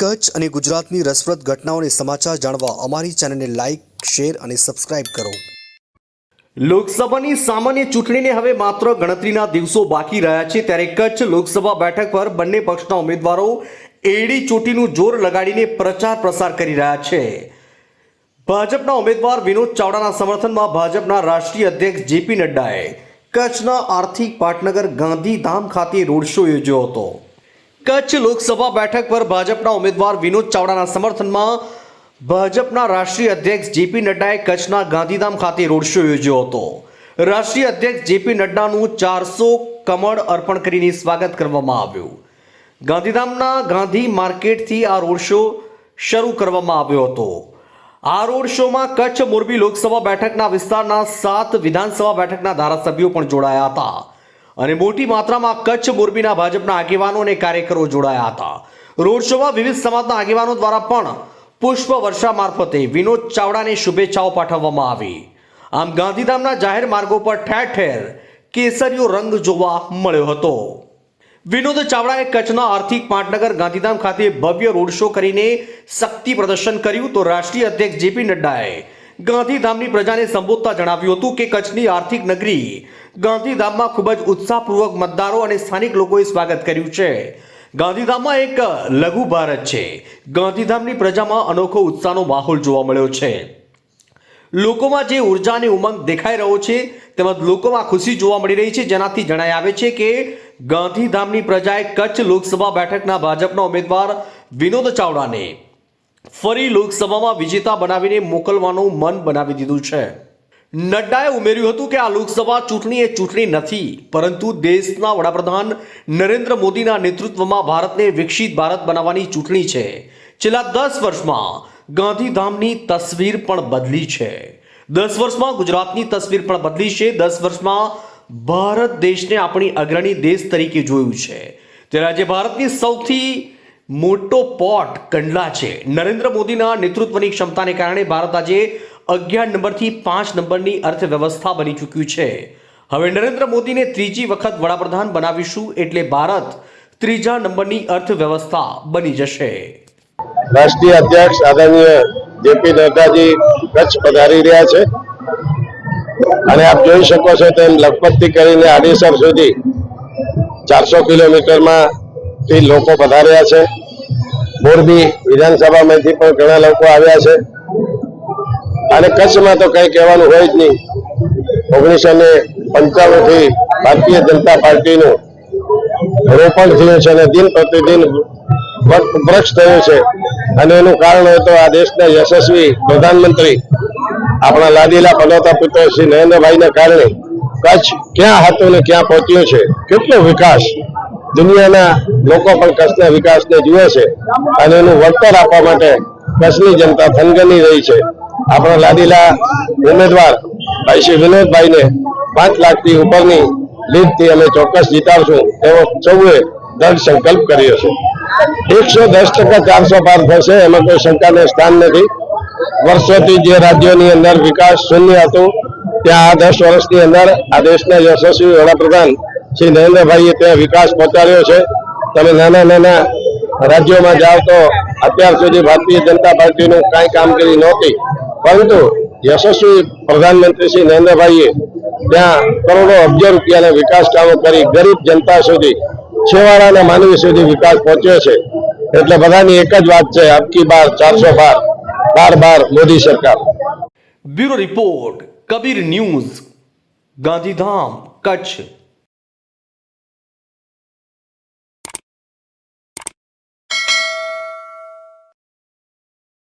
કચ્છ અને ગુજરાતની રસપ્રદ ઘટનાઓને સમાચાર જાણવા અમારી ચેનલને લાઇક શેર અને સબસ્ક્રાઇબ કરો. લોકસભાની સામાન્ય ચૂંટણીને હવે માત્ર ગણતરીના દિવસો બાકી રહ્યા છે, ત્યારે કચ્છ લોકસભા બેઠક પર બંને પક્ષના ઉમેદવારો એડી ચોટીનું જોર લગાડીને પ્રચાર પ્રસાર કરી રહ્યા છે. ભાજપના ઉમેદવાર વિનોદ ચાવડાના સમર્થનમાં ભાજપના રાષ્ટ્રીય અધ્યક્ષ જેપી નડ્ડાએ કચ્છના આર્થિક પાટનગર ગાંધીધામ ખાતે રોડ શો યોજ્યો હતો. કચ્છ લોકસભા બેઠક પર ભાજપના ઉમેદવાર વિનોદ ચાવડાના સમર્થનમાં ભાજપના રાષ્ટ્રીય અધ્યક્ષ જેપી નડ્ડાએ કચ્છના ગાંધીધામ ખાતે રોડ શો યોજ્યો હતો. રાષ્ટ્રીય અધ્યક્ષ જેપી નડ્ડાનું ચારસો કમળ અર્પણ કરીને સ્વાગત કરવામાં આવ્યું. ગાંધીધામના ગાંધી માર્કેટથી આ રોડ શો શરૂ કરવામાં આવ્યો હતો. આ રોડ શોમાં કચ્છ મોરબી લોકસભા બેઠકના વિસ્તારના સાત વિધાનસભા બેઠકના ધારાસભ્યો પણ જોડાયા હતા. અને મોટી માત્રામાં કચ્છ, મોરબીના ભાજપના આગેવાનો અને કાર્યકરો જોડાયા હતા. રોડ શોમાં વિવિધ સમાજના આગેવાનો દ્વારા પણ પુષ્પ વર્ષા મારફતે વિનોદ ચાવડાને શુભેચ્છાઓ પાઠવવામાં આવી. આમ ગાંધીધામના જાહેર માર્ગો પર ઠેર ઠેર કેસરીયો રંગ જોવા મળ્યો હતો. વિનોદ ચાવડાએ કચ્છના આર્થિક પાટનગર ગાંધીધામ ખાતે ભવ્ય રોડ શો કરીને શક્તિ પ્રદર્શન કર્યું તો રાષ્ટ્રીય અધ્યક્ષ જેપી નડ્ડાએ ગાંધીધામની પ્રજાને સંબોધતા જણાવ્યું હતું કે કચ્છની આર્થિક નગરી ગાંધીધામમાં ખૂબ જ ઉત્સાહપૂર્વક મતદારો અને સ્થાનિક લોકોએ સ્વાગત કર્યું છે. ગાંધીધામમાં એક લઘુ ભારત છે. ગાંધીધામની પ્રજામાં અનોખો ઉત્સાહનો માહોલ જોવા મળ્યો છે. લોકોમાં જે ઊર્જા અને ઉમંગ દેખાઈ રહ્યો છે તેમજ લોકોમાં ખુશી જોવા મળી રહી છે જેનાથી જણાય આવે છે કે ગાંધીધામની પ્રજાએ કચ્છ લોકસભા બેઠકના ભાજપના ઉમેદવાર વિનોદ ચાવડાને ફરી લોકસભામાં વિજેતા બનાવીને મોકલવાનું મન બનાવી દીધું છે. નડ્ડાએ ઉમેર્યું હતું કે આ લોકસભા ચૂંટણી એ ચૂંટણી નથી, પરંતુ દેશના વડાપ્રધાન નરેન્દ્ર મોદીના નેતૃત્વમાં ભારતને વિકસિત ભારત બનાવવાની ચૂંટણી છે. છેલ્લા દસ વર્ષમાં ગાંધીધામની તસવીર પણ બદલી છે. દસ વર્ષમાં ગુજરાતની તસવીર પણ બદલી છે. દસ વર્ષમાં ભારત દેશને આપણી અગ્રણી દેશ તરીકે જોયું છે. ત્યારે આજે ભારતની સૌથી મોટો પોટ કંડલા છે. નરેન્દ્ર મોદીના નેતૃત્વની ક્ષમતાને કારણે ભારત આજે અગિયાર નંબરથી પાંચ નંબરની અર્થવ્યવસ્થા બની ચૂક્યું છે. હવે નરેન્દ્ર મોદીને ત્રીજી વખત વડાપ્રધાન બનાવીશું એટલે ભારત ત્રીજા નંબરની અર્થવ્યવસ્થા બની જશે. રાષ્ટ્રીય અધ્યક્ષ આદરણીય જેપી નડ્ડાજી કચ્છ પધારી રહ્યા છે. અને આપ જોઈ શકો છો તેમ લખપતથી કરીને આડેસર સુધી ચારસો કિલોમીટરમાં થી લોકો પધાર્યા છે. મોરબી વિધાનસભામાંથી પણ ઘણા લોકો આવ્યા છે અને કચ્છમાં તો કઈ કહેવાનું હોય જ નહીં. ઓગણીસો ને પંચાણુંથી ભારતીય જનતા પાર્ટીનું રોપણ થયું છે અને દિન પ્રતિદિન વૃક્ષ થયું છે. અને એનું કારણ હોય તો આ દેશના યશસ્વી પ્રધાનમંત્રી, આપણા લાદીલા પનોતા પુત્ર શ્રી નરેન્દ્રભાઈના કારણે કચ્છ ક્યાં હતું ને ક્યાં પહોંચ્યું છે, કેટલો વિકાસ દુનિયાના લોકો પણ કચ્છના વિકાસને જુએ છે અને એનું વળતર આપવા માટે કચ્છની જનતા થનગની રહી છે. આપણા લાડીલા ઉમેદવાર ભાઈ શ્રી વિનોદભાઈને પાંચ લાખથી ઉપરની લીડથી અમે ચોક્કસ જીતાડશું એવો સૌએ દૃઢ સંકલ્પ કર્યો છે. એકસો દસ ટકા ચારસો પાર થશે એમાં કોઈ શંકાને સ્થાન નથી. વર્ષોથી જે રાજ્યોની અંદર વિકાસ શૂન્ય હતું, ત્યાં આ દસ વર્ષની અંદર આ દેશના યશસ્વી વડાપ્રધાન શ્રી નરેન્દ્રભાઈએ ત્યાં વિકાસ પહોંચાડ્યો છે. તમે નાના નાના રાજ્યોમાં જાઓ તો અત્યાર સુધી ભારતીય જનતા પાર્ટીનું કાંઈ કામગીરી નહોતી. પરંતુ યશસ્વી પ્રધાનમંત્રી શ્રી નરેન્દ્રભાઈએ ત્યાં કરોડો અબજો રૂપિયાના વિકાસ કામો કરી ગરીબ જનતા સુધી, છેવાડાના માનવી સુધી વિકાસ પહોંચ્યો છે. એટલે બધાની એક જ વાત છે આપકી બાર, ચારસો બાર બાર બાર મોદી સરકાર. Bureau report, Kabir news, Gandhidham, Kutch.